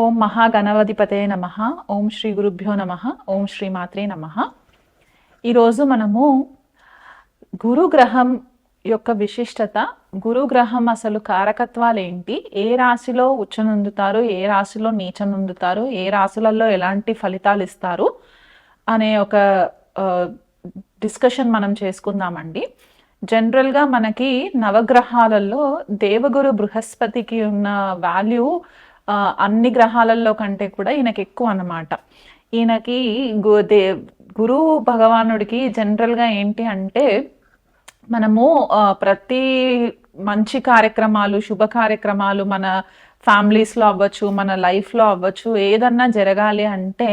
ఓం మహాగణవధిపతే నమ. ఓం శ్రీ గురుభ్యో నమ. ఓం శ్రీ మాత్రే నమ. ఈరోజు మనము గురుగ్రహం యొక్క విశిష్టత గురుగ్రహం అసలు కారకత్వాలు ఏంటి ఏ రాశిలో ఉచ్చనుందుతారు ఏ రాశిలో నీచనుందుతారు ఏ రాశులలో ఎలాంటి ఫలితాలు ఇస్తారు అనే ఒక డిస్కషన్ మనం చేసుకుందామండి. జనరల్గా మనకి నవగ్రహాలలో దేవగురు బృహస్పతికి ఉన్న వాల్యూ అన్ని గ్రహాలలో కంటే కూడా ఈయనకి ఎక్కువ అన్నమాట. ఈయనకి గు దే గురు భగవానుడికి జనరల్గా ఏంటి అంటే మనము ప్రతి మంచి కార్యక్రమాలు శుభ కార్యక్రమాలు మన ఫ్యామిలీస్లో అవ్వచ్చు మన లైఫ్లో అవ్వచ్చు ఏదన్నా జరగాలి అంటే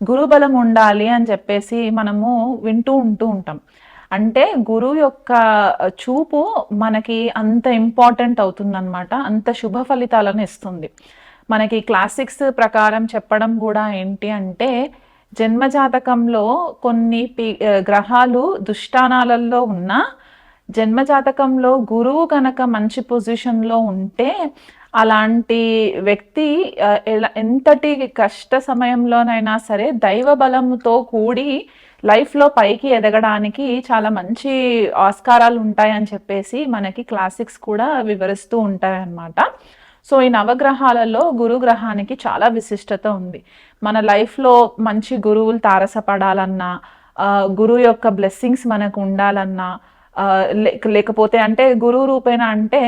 గురుబలం ఉండాలి అని చెప్పేసి మనము వింటూ ఉంటూ ఉంటాం. అంటే గురువు యొక్క చూపు మనకి అంత ఇంపార్టెంట్ అవుతుందన్నమాట అంత శుభ ఫలితాలను ఇస్తుంది. మనకి క్లాసిక్స్ ప్రకారం చెప్పడం కూడా ఏంటి అంటే జన్మజాతకంలో కొన్ని పి- గ్రహాలు దుష్టానాలలో ఉన్నా జన్మజాతకంలో గురువు కనుక మంచి పొజిషన్లో ఉంటే అలాంటి వ్యక్తి ఎలా ఎంతటి కష్ట సమయంలోనైనా సరే దైవ బలంతో కూడి లైఫ్లో పైకి ఎదగడానికి చాలా మంచి ఆస్కారాలు ఉంటాయని చెప్పేసి మనకి క్లాసిక్స్ కూడా వివరిస్తూ ఉంటాయన్నమాట. సో ఈ నవగ్రహాలలో గురు గ్రహానికి చాలా విశిష్టత ఉంది. మన లైఫ్లో మంచి గురువులు తారసపడాలన్నా గురువు యొక్క బ్లెస్సింగ్స్ మనకు ఉండాలన్నా లేకపోతే అంటే గురువు రూపేణ అంటే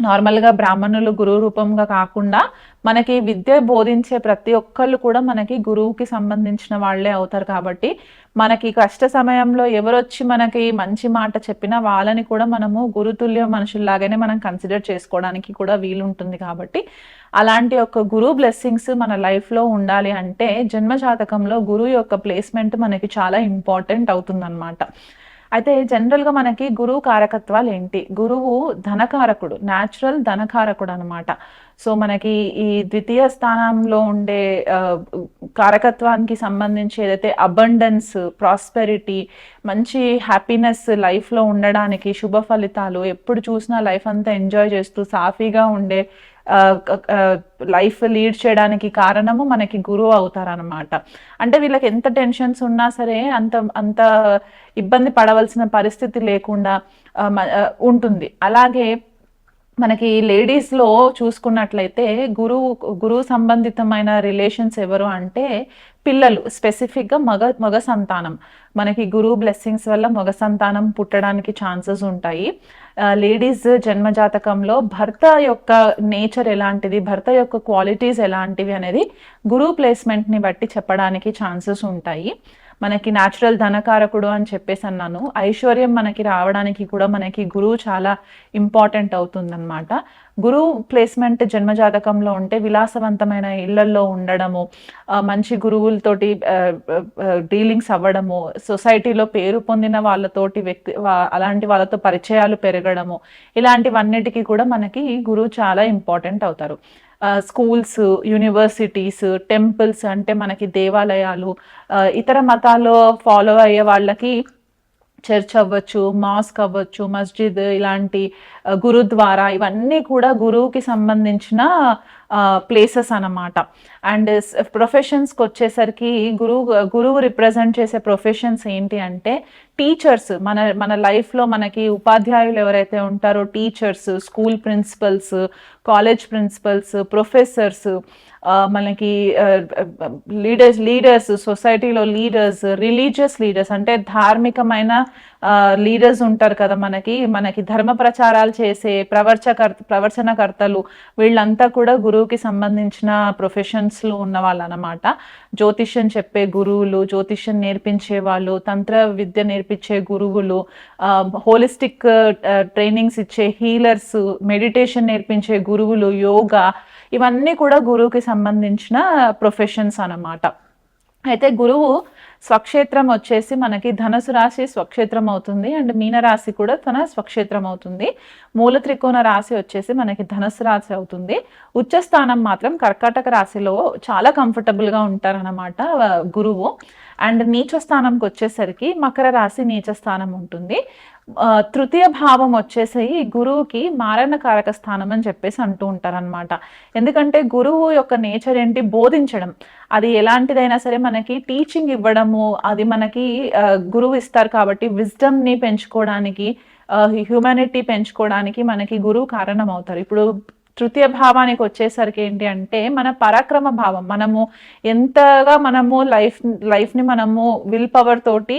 నార్మల్గా బ్రాహ్మణులు గురువు రూపంగా కాకుండా మనకి విద్య బోధించే ప్రతి ఒక్కళ్ళు కూడా మనకి గురువుకి సంబంధించిన వాళ్ళే అవుతారు కాబట్టి మనకి కష్ట సమయంలో ఎవరొచ్చి మనకి మంచి మాట చెప్పినా వాళ్ళని కూడా మనము గురుతుల్య మనుషుల్లాగానే మనం కన్సిడర్ చేసుకోవడానికి కూడా వీలుంటుంది కాబట్టి అలాంటి ఒక గురువు బ్లెస్సింగ్స్ మన లైఫ్లో ఉండాలి అంటే జన్మ జాతకంలో గురువు యొక్క ప్లేస్మెంట్ మనకి చాలా ఇంపార్టెంట్ అవుతుందన్నమాట. అయితే జనరల్గా మనకి గురువు కారకత్వాలు ఏంటి? గురువు ధనకారకుడు న్యాచురల్ ధనకారకుడు అనమాట సో మనకి ఈ ద్వితీయ స్థానంలో ఉండే కారకత్వానికి సంబంధించి ఏదైతే అబండెన్స్ ప్రాస్పెరిటీ మంచి హ్యాపీనెస్ లైఫ్లో ఉండడానికి శుభ ఫలితాలు ఎప్పుడు చూసినా లైఫ్ అంతా ఎంజాయ్ చేస్తూ సాఫీగా ఉండే లైఫ్ లీడ్ చేయడానికి కారణము మనకి గురువు అవుతారనమాట అంటే వీళ్ళకి ఎంత టెన్షన్స్ ఉన్నా సరే అంత అంత ఇబ్బంది పడవలసిన పరిస్థితి లేకుండా ఉంటుంది. అలాగే మనకి లేడీస్లో చూసుకున్నట్లయితే గురువు గురువు సంబంధితమైన రిలేషన్స్ ఎవరు అంటే పిల్లలు స్పెసిఫిక్గా మగ మగ సంతానం. మనకి గురువు బ్లెస్సింగ్స్ వల్ల మగ సంతానం పుట్టడానికి ఛాన్సెస్ ఉంటాయి. లేడీస్ జన్మజాతకంలో భర్త యొక్క నేచర్ ఎలాంటిది భర్త యొక్క క్వాలిటీస్ ఎలాంటివి అనేది గురువు ప్లేస్మెంట్ని బట్టి చెప్పడానికి ఛాన్సెస్ ఉంటాయి. మనకి న్యాచురల్ ధనకారకుడు అని చెప్పేసి అన్నాను. ఐశ్వర్యం మనకి రావడానికి కూడా మనకి గురువు చాలా ఇంపార్టెంట్ అవుతుందన్నమాట. గురువు ప్లేస్మెంట్ జన్మజాతకంలో ఉంటే విలాసవంతమైన ఇళ్ళల్లో ఉండడము మంచి గురువులతోటి డీలింగ్స్ అవ్వడము సొసైటీలో పేరు పొందిన వాళ్ళతోటి వ్యక్తి అలాంటి వాళ్ళతో పరిచయాలు పెరగడము ఇలాంటివన్నిటికీ కూడా మనకి గురువు చాలా ఇంపార్టెంట్ అవుతారు. స్కూల్స్ యూనివర్సిటీస్ టెంపుల్స్ అంటే మనకి దేవాలయాలు ఇతర మతాల్లో ఫాలో అయ్యే వాళ్ళకి చర్చ్ అవ్వచ్చు మాస్క్ అవ్వచ్చు మస్జిద్ ఇలాంటి గురుద్వారా ఇవన్నీ కూడా గురువుకి సంబంధించిన ప్లేసెస్ అన్నమాట. అండ్ ప్రొఫెషన్స్కి వచ్చేసరికి గురువు గురువు రిప్రజెంట్ చేసే ప్రొఫెషన్స్ ఏంటి అంటే టీచర్స్ మన మన లైఫ్లో మనకి ఉపాధ్యాయులు ఎవరైతే ఉంటారో teachers school principals college principals professors మనకి లీడర్స్ లీడర్స్ సొసైటీలో లీడర్స్ రిలీజియస్ లీడర్స్ అంటే ధార్మికమైన లీడర్స్ ఉంటారు కదా మనకి మనకి ధర్మ ప్రచారాలు చేసే ప్రవర్చకర్త ప్రవచనకర్తలు వీళ్ళంతా కూడా గురువుకి సంబంధించిన ప్రొఫెషన్స్లో ఉన్న వాళ్ళు అనమాట జ్యోతిష్యం చెప్పే గురువులు జ్యోతిష్యం నేర్పించే వాళ్ళు తంత్ర విద్య నేర్పించే గురువులు హోలిస్టిక్ ట్రైనింగ్స్ ఇచ్చే హీలర్స్ మెడిటేషన్ నేర్పించే గురువులు యోగా ఇవన్నీ కూడా గురువుకి సంబంధించిన ప్రొఫెషన్స్ అన్నమాట. అయితే గురువు స్వక్షేత్రం వచ్చేసి మనకి ధనుసు రాశి స్వక్షేత్రం అవుతుంది అండ్ మీనరాశి కూడా తన స్వక్షేత్రం అవుతుంది. మూల త్రికోణ రాశి వచ్చేసి మనకి ధనుసు రాశి అవుతుంది. ఉచ్చ స్థానం మాత్రం కర్కాటక రాశిలో చాలా కంఫర్టబుల్గా ఉంటారనమాట గురువు. అండ్ నీచ స్థానంకి వచ్చేసరికి మకర రాశి నీచ స్థానం ఉంటుంది. తృతీయ భావం వచ్చేసి గురువుకి మారణకారక స్థానం అని చెప్పేసి అంటూ ఉంటారనమాట ఎందుకంటే గురువు యొక్క నేచర్ ఏంటి? బోధించడం. అది ఎలాంటిదైనా సరే మనకి టీచింగ్ ఇవ్వడము అది మనకి గురువు ఇస్తారు కాబట్టి విజ్డమ్ని పెంచుకోవడానికి హ్యూమానిటీ పెంచుకోవడానికి మనకి గురువు కారణం అవుతారు ఇప్పుడు తృతీయ భావానికి వచ్చేసరికి ఏంటి అంటే మన పరాక్రమ భావం. మనము ఎంతగా మనము లైఫ్ లైఫ్ని మనము విల్ పవర్ తోటి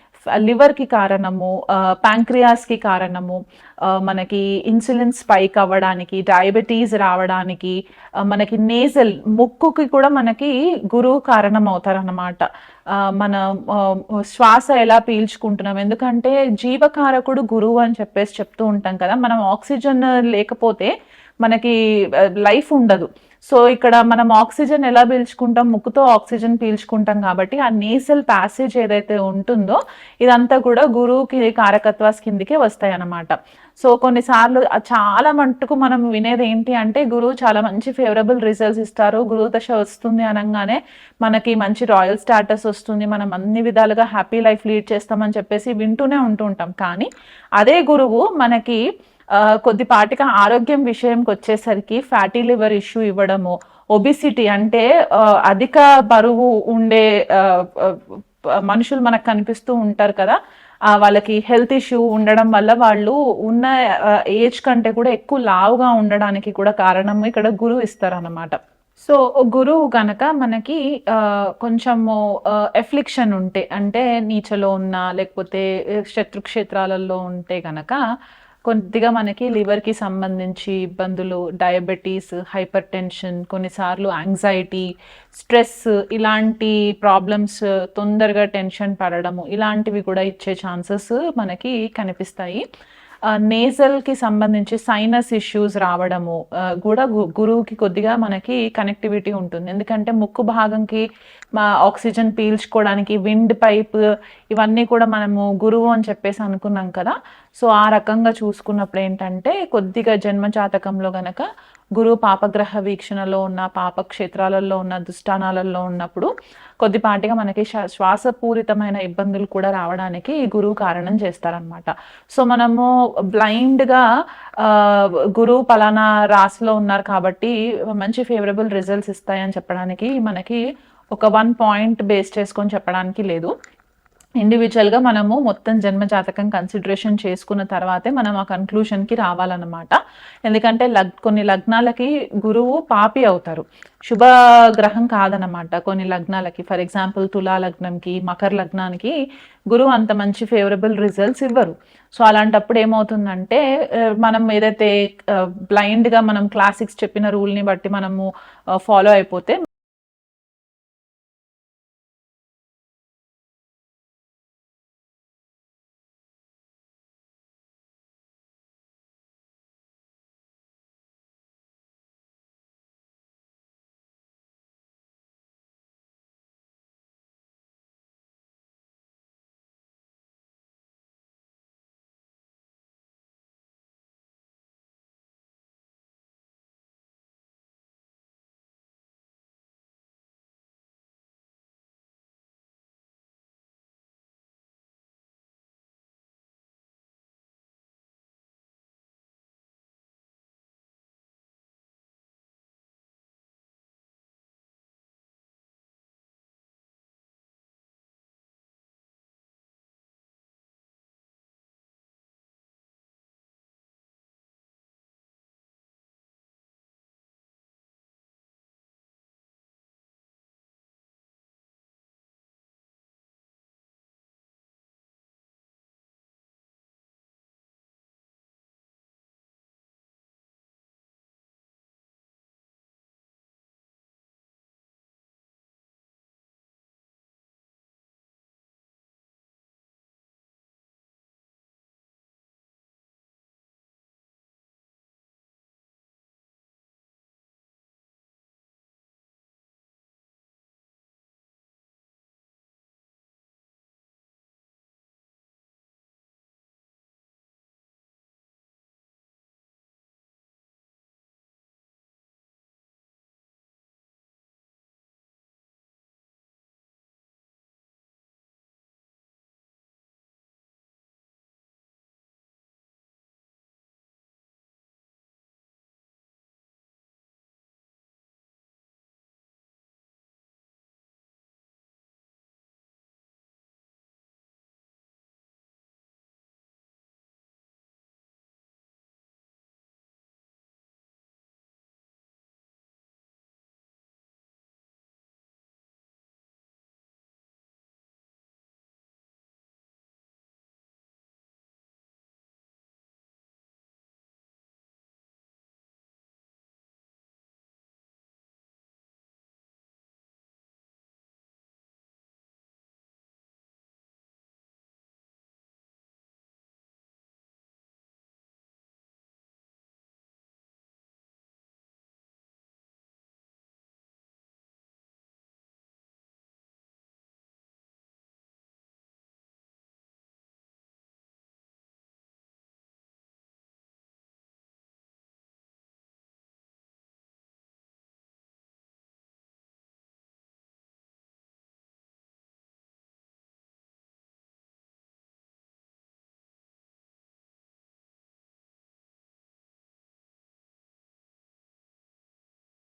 లివర్కి కారణము ప్యాంక్రియాస్కి కారణము మనకి ఇన్సులిన్ స్పైక్ అవ్వడానికి డయాబెటీస్ రావడానికి మనకి నేజల్ ముక్కుకి కూడా మనకి గురువు కారణం అవుతారన్నమాట మన శ్వాస ఎలా పీల్చుకుంటున్నాం? ఎందుకంటే జీవకారకుడు గురువు అని చెప్పేసి చెప్తూ ఉంటాం కదా మనం ఆక్సిజన్ లేకపోతే మనకి లైఫ్ ఉండదు. సో ఇక్కడ మనం ఆక్సిజన్ ఎలా పీల్చుకుంటాం? ముక్కుతో ఆక్సిజన్ పీల్చుకుంటాం కాబట్టి ఆ నేసల్ ప్యాసేజ్ ఏదైతే ఉంటుందో ఇదంతా కూడా గురువుకి కారకత్వాస్ కిందికే వస్తాయి అన్నమాట సో కొన్నిసార్లు చాలా మట్టుకు మనం వినేది ఏంటి అంటే గురువు చాలా మంచి ఫేవరబుల్ రిజల్ట్స్ ఇస్తారు. గురువు దశ వస్తుంది అనగానే మనకి మంచి రాయల్ స్టాటస్ వస్తుంది. మనం అన్ని విధాలుగా హ్యాపీ లైఫ్ లీడ్ చేస్తామని చెప్పేసి వింటూనే ఉంటూ ఉంటాం. కానీ అదే గురువు మనకి కొద్దిపాటిగా ఆరోగ్యం విషయంకి వచ్చేసరికి ఫ్యాటీ లివర్ ఇష్యూ ఇవ్వడము ఒబిసిటీ అంటే అధిక బరువు ఉండే మనుషులు మనకు కనిపిస్తూ ఉంటారు కదా వాళ్ళకి హెల్త్ ఇష్యూ ఉండడం వల్ల వాళ్ళు ఉన్న ఏజ్ కంటే కూడా ఎక్కువ లావుగా ఉండడానికి కూడా కారణం ఇక్కడ గురువు ఇస్తారన్నమాట. సో గురువు గనక మనకి కొంచెము ఎఫ్లిక్షన్ ఉంటే అంటే నీచలో ఉన్న లేకపోతే శత్రుక్షేత్రాలలో ఉంటే కనుక కొద్దిగా మనకి లివర్కి సంబంధించి ఇబ్బందులు డయాబెటీస్ హైపర్ టెన్షన్ కొన్నిసార్లు యాంగ్జైటీ స్ట్రెస్ ఇలాంటి ప్రాబ్లమ్స్ తొందరగా టెన్షన్ పడడము ఇలాంటివి కూడా ఇచ్చే ఛాన్సెస్ మనకి కనిపిస్తాయి. నేజల్కి సంబంధించి సైనస్ ఇష్యూస్ రావడము కూడా గు- గురువుకి కొద్దిగా మనకి కనెక్టివిటీ ఉంటుంది. ఎందుకంటే ముక్కు భాగంకి మా ఆక్సిజన్ పీల్చుకోవడానికి విండ్ పైప్ ఇవన్నీ కూడా మనము గురువు అని చెప్పేసి అనుకున్నాం కదా. సో ఆ రకంగా చూసుకున్నప్పుడు ఏంటంటే కొద్దిగా జన్మ జాతకంలో గనక గురువు పాపగ్రహ వీక్షణలో ఉన్న పాప క్షేత్రాలలో ఉన్న దుష్టానాలలో ఉన్నప్పుడు కొద్దిపాటిగా మనకి శ్వా- శ్వాసపూరితమైన ఇబ్బందులు కూడా రావడానికి ఈ గురువు కారణం చేస్తారనమాట సో మనము బ్లైండ్గా గురువు పలానా రాశిలో ఉన్నారు కాబట్టి మంచి ఫేవరబుల్ రిజల్ట్స్ ఇస్తాయని చెప్పడానికి మనకి ఒక వన్ పాయింట్ బేస్ చేసుకొని చెప్పడానికి లేదు. ఇండివిజువల్గా మనము మొత్తం జన్మ జాతకం కన్సిడరేషన్ చేసుకున్న తర్వాతే మనం ఆ కన్క్లూషన్కి రావాలన్నమాట. ఎందుకంటే లగ్ కొన్ని లగ్నాలకి గురువు పాపి అవుతారు. శుభ గ్రహం కాదనమాట కొన్ని లగ్నాలకి. ఫర్ ఎగ్జాంపుల్ తులా లగ్నంకి మకర లగ్నానికి గురువు అంత మంచి ఫేవరబుల్ రిజల్ట్స్ ఇవ్వరు. సో అలాంటప్పుడు ఏమవుతుందంటే మనం ఏదైతే బ్లైండ్గా మనం క్లాసిక్స్ చెప్పిన రూల్ని బట్టి మనము ఫాలో అయిపోతే